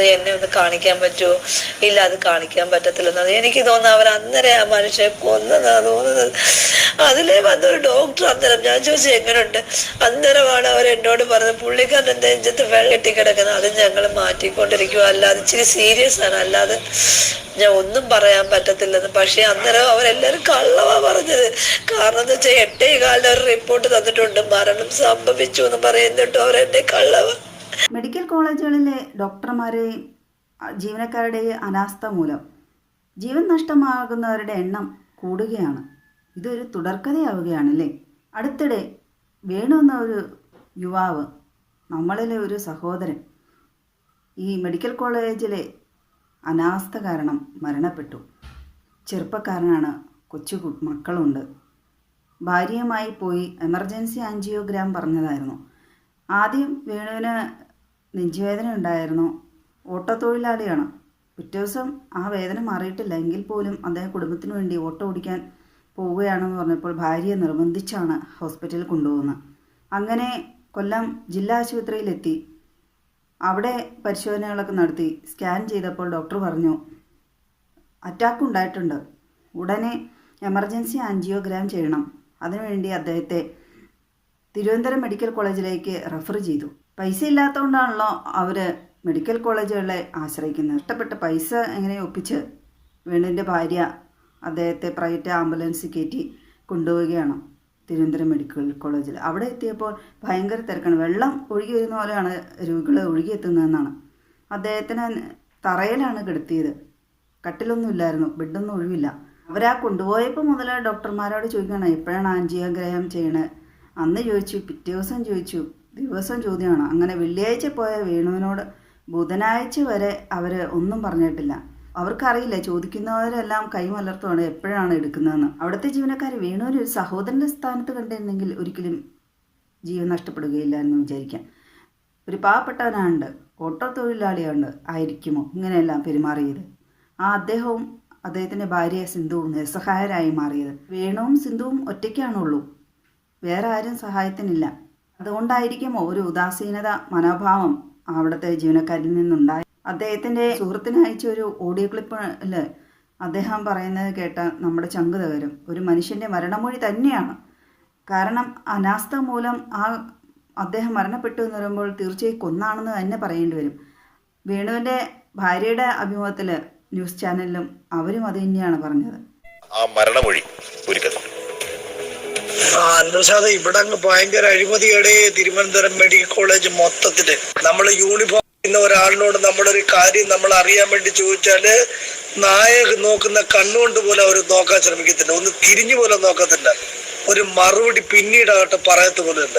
പറയും എന്നെ ഒന്ന് കാണിക്കാൻ പറ്റുമോ ഇല്ല അത് കാണിക്കാൻ പറ്റത്തില്ലെന്നത് എനിക്ക് തോന്നുന്നു അവർ അന്നേരം ആ മനുഷ്യനെ കൊന്നതാ തോന്നുന്നത്. അതിലേ വന്നൊരു ഡോക്ടർ അന്നേരം ഞാൻ ചോദിച്ചു എങ്ങനെയുണ്ട് അന്നേരമാണ് അവർ എന്നോട് പറഞ്ഞത് പുള്ളിക്കാരൻ നെഞ്ചത്ത് വെള്ളം കെട്ടിക്കിടക്കുന്നത്? അത് ഞങ്ങൾ മാറ്റിക്കൊണ്ടിരിക്കുക അല്ലാതെ ഇച്ചിരി സീരിയസ് ആണ്. അല്ലാതെ ഞാൻ ഒന്നും പറയാൻ പറ്റത്തില്ലെന്ന്. പക്ഷെ അന്നേരം അവരെല്ലാരും കള്ളവാ പറഞ്ഞത്. കാരണം എന്താ വെച്ചാൽ എട്ടേ കാലിന് ഒരു റിപ്പോർട്ട് തന്നിട്ടുണ്ട്. മരണം സംഭവിച്ചു എന്ന് പറയുന്നുണ്ട്. അവരെന്നെ കള്ളവ. മെഡിക്കൽ കോളേജുകളിലെ ഡോക്ടർമാരെയും ജീവനക്കാരുടെയും അനാസ്ഥ മൂലം ജീവൻ നഷ്ടമാകുന്നവരുടെ എണ്ണം കൂടുകയാണ്. ഇതൊരു തുടർക്കഥയാവുകയാണല്ലേ? അടുത്തിടെ വേണു എന്ന ഒരു യുവാവ് നമ്മളിലെ ഒരു സഹോദരൻ ഈ മെഡിക്കൽ കോളേജിലെ അനാസ്ഥ കാരണം മരണപ്പെട്ടു. ചെറുപ്പക്കാരനാണ് കൊച്ചു മക്കളുണ്ട്. ഭാര്യയുമായി പോയി എമർജൻസി ആൻജിയോഗ്രാം പറഞ്ഞതായിരുന്നു. ആദ്യം വേണുവിന് നെഞ്ചുവേദന ഉണ്ടായിരുന്നു. ഓട്ടോ തൊഴിലാളിയാണ് പിറ്റേ ദിവസം ആ വേദന മാറിയിട്ടില്ല. എങ്കിൽ പോലും അദ്ദേഹം കുടുംബത്തിന് വേണ്ടി ഓട്ടോ ഓടിക്കാൻ പോവുകയാണെന്ന് പറഞ്ഞപ്പോൾ ഭാര്യയെ നിർബന്ധിച്ചാണ് ഹോസ്പിറ്റലിൽ കൊണ്ടുപോകുന്നത്. അങ്ങനെ കൊല്ലം ജില്ലാ ആശുപത്രിയിലെത്തി. അവിടെ പരിശോധനകളൊക്കെ നടത്തി. സ്കാൻ ചെയ്തപ്പോൾ ഡോക്ടർ പറഞ്ഞു അറ്റാക്ക് ഉണ്ടായിട്ടുണ്ട്. ഉടനെ എമർജൻസി ആൻജിയോഗ്രാം ചെയ്യണം. അതിനുവേണ്ടി അദ്ദേഹത്തെ തിരുവനന്തപുരം മെഡിക്കൽ കോളേജിലേക്ക് റെഫർ ചെയ്തു. പൈസ ഇല്ലാത്തതുകൊണ്ടാണല്ലോ അവർ മെഡിക്കൽ കോളേജുകളെ ആശ്രയിക്കുന്നത്. ഇഷ്ടപ്പെട്ട പൈസ എങ്ങനെ ഒപ്പിച്ച് വേണുവിന്റെ ഭാര്യ അദ്ദേഹത്തെ പ്രൈവറ്റ് ആംബുലൻസ് കയറ്റി കൊണ്ടുപോവുകയാണ് തിരുവനന്തപുരം മെഡിക്കൽ കോളേജിൽ. അവിടെ എത്തിയപ്പോൾ ഭയങ്കര തിരക്കാണ്. വെള്ളം ഒഴുകി വരുന്ന പോലെയാണ് രോഗികൾ ഒഴുകി ഒഴുകിയെത്തുന്നതെന്നാണ്. അദ്ദേഹത്തിന് തറയിലാണ് കിടത്തിയത്. കട്ടിലൊന്നും ഇല്ലായിരുന്നു. ബെഡൊന്നും ഒഴിവില്ല. അവരാ കൊണ്ടുപോയപ്പോൾ മുതൽ ഡോക്ടർമാരോട് ചോദിക്കണം എപ്പോഴാണ് ആൻജിയോഗ്രാം ചെയ്യണത് അന്ന് ചോദിച്ചു പിറ്റേ ദിവസം ചോദിച്ചു ദിവസം ചോദ്യമാണ്. അങ്ങനെ വെള്ളിയാഴ്ച പോയ വേണുവിനോട് ബുധനാഴ്ച വരെ അവർ ഒന്നും പറഞ്ഞിട്ടില്ല. അവർക്കറിയില്ല ചോദിക്കുന്നവരെല്ലാം കൈമലർത്തുവാണ് എപ്പോഴാണ് എടുക്കുന്നതെന്ന്. അവിടുത്തെ ജീവനക്കാർ വേണുവിന് ഒരു സഹോദരന്റെ സ്ഥാനത്ത് കണ്ടിരുന്നെങ്കിൽ ഒരിക്കലും ജീവൻ നഷ്ടപ്പെടുകയില്ല എന്ന് വിചാരിക്കാം. ഒരു പാവപ്പെട്ടവനാണ്ട് ഓട്ടോ തൊഴിലാളിയുണ്ട് ആയിരിക്കുമോ ഇങ്ങനെയെല്ലാം പെരുമാറിയത്? ആ അദ്ദേഹവും അദ്ദേഹത്തിന്റെ ഭാര്യ സിന്ധുവും നിസ്സഹായരായി മാറിയത്. വേണുവും സിന്ധുവും ഒറ്റയ്ക്കാണുള്ളൂ. വേറെ ആരും സഹായത്തിനില്ല. അതുകൊണ്ടായിരിക്കും ഒരു ഉദാസീനത മനോഭാവം അവിടുത്തെ ജീവനക്കാരിൽ നിന്നുണ്ടായി അദ്ദേഹത്തിന്റെ സുഹൃത്തിന് അയച്ച ഒരു ഓഡിയോ ക്ലിപ്പിൽ അദ്ദേഹം പറയുന്നത് കേട്ട നമ്മുടെ ചങ്ക് തകരും. ഒരു മനുഷ്യന്റെ മരണമൊഴി തന്നെയാണ്. കാരണം അനാസ്ഥ മൂലം ആ അദ്ദേഹം മരണപ്പെട്ടു എന്ന് പറയുമ്പോൾ തീർച്ചയായും കൊന്നാണെന്ന് തന്നെ പറയേണ്ടി വരും. വേണുവിന്റെ ഭാര്യയുടെ അഭിമുഖത്തിൽ ന്യൂസ് ചാനലിലും അവരും അത് തന്നെയാണ് പറഞ്ഞത്. ആ മരണമൊഴി ഒരു കഥ ആ അനുസാദ ഇവിടെ അങ്ങ് ഭയങ്കര അഴിമതിയുടെ തിരുവനന്തപുരം മെഡിക്കൽ കോളേജ് മൊത്തത്തിൽ. നമ്മൾ യൂണിഫോം ഇന്ന ഒരാളിനോട് നമ്മളൊരു കാര്യം നമ്മൾ അറിയാൻ വേണ്ടി ചോദിച്ചാൽ നായ നോക്കുന്ന കണ്ണുകൊണ്ട് പോലെ അവർ നോക്കാൻ ശ്രമിക്കത്തില്ല. ഒന്ന് തിരിഞ്ഞു പോലെ നോക്കത്തില്ല. ഒരു മറുപടി പിന്നീടാകട്ടെ പറയത്ത് പോലും ഇല്ല.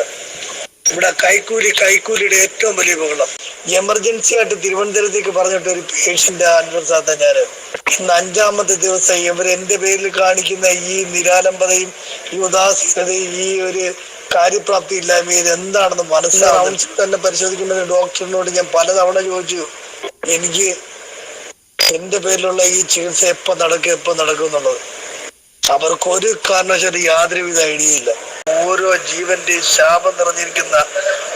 ഇവിടെ കൈക്കൂലി കൈക്കൂലിയുടെ ഏറ്റവും വലിയ ബഹളം. എമർജൻസി ആയിട്ട് തിരുവനന്തപുരത്തേക്ക് പറഞ്ഞിട്ട് ഒരു പേഷ്യന്റ് അനുസാദ ഞാൻ. ഇന്ന് അഞ്ചാമത്തെ ദിവസം ഇവർ എന്റെ പേരിൽ കാണിക്കുന്ന ഈ നിരാലംബതയും ഈ ഉദാസീനതയും ഈ ഒരു കാര്യപ്രാപ്തി ഇല്ലായ്മ ഇത് എന്താണെന്ന് മനസ്സിലാവും തന്നെ പരിശോധിക്കുന്ന ഒരു ഡോക്ടറിനോട് ഞാൻ പലതവണ ചോദിച്ചു. എനിക്ക് എന്റെ പേരിലുള്ള ഈ ചികിത്സ എപ്പോ നടക്കും എപ്പോ നടക്കും എന്നുള്ളത്. അവർക്ക് ഒരു കാരണവശാലും യാതൊരുവിധ ഐഡിയ ഇല്ല. ഓരോ ജീവന്റെയും ശാപം നിറഞ്ഞിരിക്കുന്ന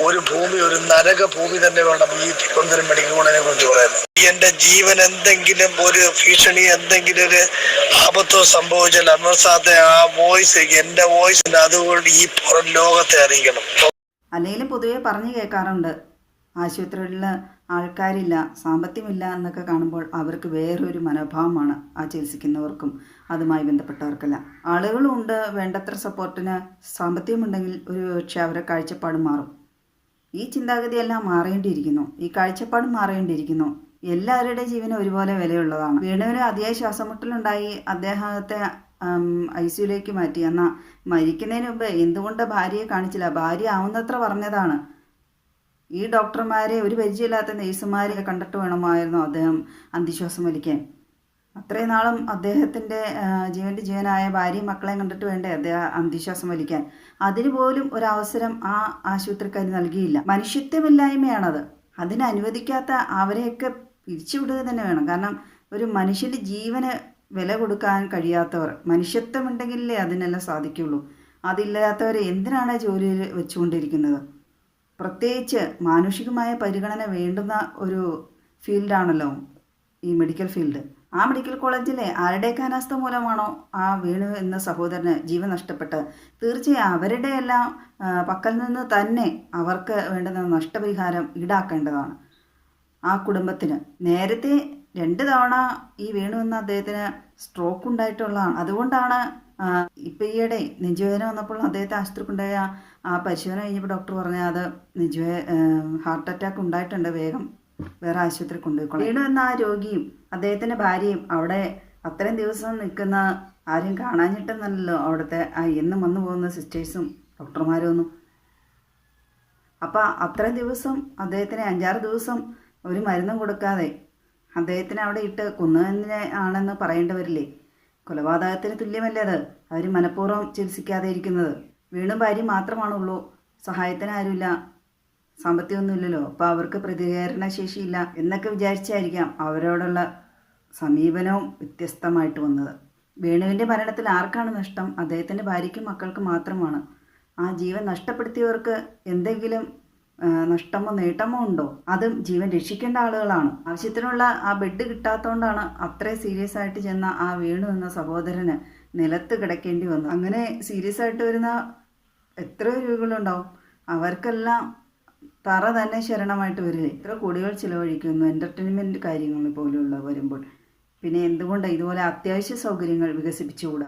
ഒരു ഭൂമി ഒരു നരക ഭൂമി തന്നെ വേണം ഈ തിരുവനന്തപുരം മെഡിക്കൽ കോളേജിനെ കുറിച്ച് പറയുന്നത് എന്റെ ജീവൻ എന്തെങ്കിലും ഒരു ഭീഷണി എന്തെങ്കിലും ഒരു ആപത്തോ സംഭവിച്ചാൽ അമർസാത്തെ ആ വോയിസ് എന്റെ വോയിസ് അതുകൊണ്ട് ഈ പുറം ലോകത്തെ അറിയിക്കണം. അല്ലെങ്കിലും പൊതുവെ പറഞ്ഞു കേൾക്കാറുണ്ട്. ആശുപത്രികളിൽ ആൾക്കാരില്ല സാമ്പത്തികമില്ല എന്നൊക്കെ കാണുമ്പോൾ അവർക്ക് വേറൊരു മനോഭാവമാണ് ആ ചികിത്സിക്കുന്നവർക്കും അതുമായി ബന്ധപ്പെട്ടവർക്കെല്ലാം. ആളുകളുണ്ട് വേണ്ടത്ര സപ്പോർട്ടിന് സാമ്പത്തികമുണ്ടെങ്കിൽ ഒരു പക്ഷേ അവരെ കാഴ്ചപ്പാട് മാറും. ഈ ചിന്താഗതിയെല്ലാം മാറേണ്ടിയിരിക്കുന്നു. ഈ കാഴ്ചപ്പാട് മാറേണ്ടിയിരിക്കുന്നു. എല്ലാവരുടെ ജീവനും ഒരുപോലെ വിലയുള്ളതാണ്. വീണുവിന് അതിയായ ശ്വാസമുട്ടലുണ്ടായി. അദ്ദേഹത്തെ ഐ സിയുലേക്ക് മാറ്റി. എന്നാൽ മരിക്കുന്നതിന് മുമ്പ് എന്തുകൊണ്ട് ഭാര്യയെ കാണിച്ചില്ല? ഭാര്യ ആവുന്നത്ര പറഞ്ഞതാണ്. ഈ ഡോക്ടർമാരെ ഒരു പരിചയമില്ലാത്ത നേഴ്സുമാരെ കണ്ടിട്ട് വേണമായിരുന്നു അദ്ദേഹം അന്ത്യശ്വാസം വലിക്കാൻ. അത്രയും നാളും അദ്ദേഹത്തിന്റെ ജീവന്റെ ജീവനായ ഭാര്യയും മക്കളെയും കണ്ടിട്ട് വേണ്ടേ അദ്ദേഹം അന്ത്യശ്വാസം വലിക്കാൻ. അതിന് പോലും ഒരവസരം ആ ആശുപത്രിക്കാർ നൽകിയില്ല. മനുഷ്യത്വമില്ലായ്മയാണത്. അതിനനുവദിക്കാത്ത അവരെയൊക്കെ പിരിച്ചുവിടുക തന്നെ വേണം. കാരണം ഒരു മനുഷ്യന്റെ ജീവന് വില കൊടുക്കാൻ കഴിയാത്തവർ മനുഷ്യത്വമുണ്ടെങ്കിലേ അതിനെല്ലാം സാധിക്കുള്ളൂ. അതില്ലാത്തവരെ എന്തിനാണ് ജോലിയിൽ വെച്ചുകൊണ്ടിരിക്കുന്നത്? പ്രത്യേകിച്ച് മാനുഷികമായ പരിഗണന വേണ്ടുന്ന ഒരു ഫീൽഡാണല്ലോ ഈ മെഡിക്കൽ ഫീൽഡ്. ആ മെഡിക്കൽ കോളേജിലെ ആരുടെയൊക്കെ അനാസ്ഥ മൂലമാണോ ആ വീണു എന്ന സഹോദരന് ജീവൻ നഷ്ടപ്പെട്ട്? തീർച്ചയായും അവരുടെ എല്ലാം പക്കൽ നിന്ന് തന്നെ അവർക്ക് വേണ്ടുന്ന നഷ്ടപരിഹാരം ഈടാക്കേണ്ടതാണ്. ആ കുടുംബത്തിന് നേരത്തെ രണ്ട് തവണ ഈ വീണു എന്ന അദ്ദേഹത്തിന് സ്ട്രോക്ക് ഉണ്ടായിട്ടുള്ളതാണ്. അതുകൊണ്ടാണ് ഇപ്പം ഈയിടെ നെഞ്ചുവേദന വന്നപ്പോൾ അദ്ദേഹത്തെ ആശുപത്രി ഉണ്ടായ ആ പരിശോധന കഴിഞ്ഞപ്പോൾ ഡോക്ടർ പറഞ്ഞ അത് നെഞ്ചുവേ ഹാർട്ട് അറ്റാക്ക് ഉണ്ടായിട്ടുണ്ട് വേഗം. വേറെ ആശുപത്രി കൊണ്ടുപോയിക്കോളാം. വീണു എന്ന ആ രോഗിയും അദ്ദേഹത്തിന്റെ ഭാര്യയും അവിടെ അത്രയും ദിവസം നിൽക്കുന്ന ആരും കാണാഞ്ഞിട്ടെന്നല്ലോ അവിടുത്തെ ആ എന്നും വന്നു പോകുന്ന സിസ്റ്റേഴ്സും ഡോക്ടർമാരും ഒന്നും. അപ്പം അത്രയും ദിവസം അദ്ദേഹത്തിന് അഞ്ചാറ് ദിവസം ഒരു മരുന്നും കൊടുക്കാതെ അദ്ദേഹത്തിന് അവിടെ ഇട്ട് കൊന്നതിനെ ആണെന്ന് പറയേണ്ടി വരില്ലേ? കൊലപാതകത്തിന് തുല്യമല്ലേ അത്? അവർ മനഃപൂർവം ചികിത്സിക്കാതെ ഇരിക്കുന്നത്. വീണും ഭാര്യ മാത്രമാണുള്ളൂ. സഹായത്തിന് ആരുമില്ല. സാമ്പത്തികമൊന്നുമില്ലല്ലോ. അപ്പോൾ അവർക്ക് പ്രതികരണ ശേഷിയില്ല എന്നൊക്കെ വിചാരിച്ചായിരിക്കാം അവരോടുള്ള സമീപനവും വ്യത്യസ്തമായിട്ട് വന്നത്. വേണുവിന്റെ മരണത്തിൽ ആർക്കാണ് നഷ്ടം? അദ്ദേഹത്തിന്റെ ഭാര്യയ്ക്കും മക്കൾക്കും മാത്രമാണ്. ആ ജീവൻ നഷ്ടപ്പെടുത്തിയവർക്ക് എന്തെങ്കിലും നഷ്ടമോ നേട്ടമോ ഉണ്ടോ? അതും ജീവൻ രക്ഷിക്കേണ്ട ആളുകളാണ്. ആവശ്യത്തിനുള്ള ആ ബെഡ് കിട്ടാത്തതുകൊണ്ടാണ് അത്രയും സീരിയസ് ആയിട്ട് ചെന്ന ആ വീണു എന്ന സഹോദരന് നിലത്ത് കിടക്കേണ്ടി വന്നു അങ്ങനെ സീരിയസ് ആയിട്ട് വരുന്ന എത്ര രോഗികളുണ്ടാവും. അവർക്കെല്ലാം തറ തന്നെ ശരണമായിട്ട് വരില്ലേ? എത്ര കോടികൾ ചിലവഴിക്കുന്നു എന്റർടൈൻമെന്റ് കാര്യങ്ങൾ പോലെയുള്ള വരുമ്പോൾ. പിന്നെ എന്തുകൊണ്ട് ഇതുപോലെ അത്യാവശ്യ സൗകര്യങ്ങൾ വികസിപ്പിച്ചുകൂടാ?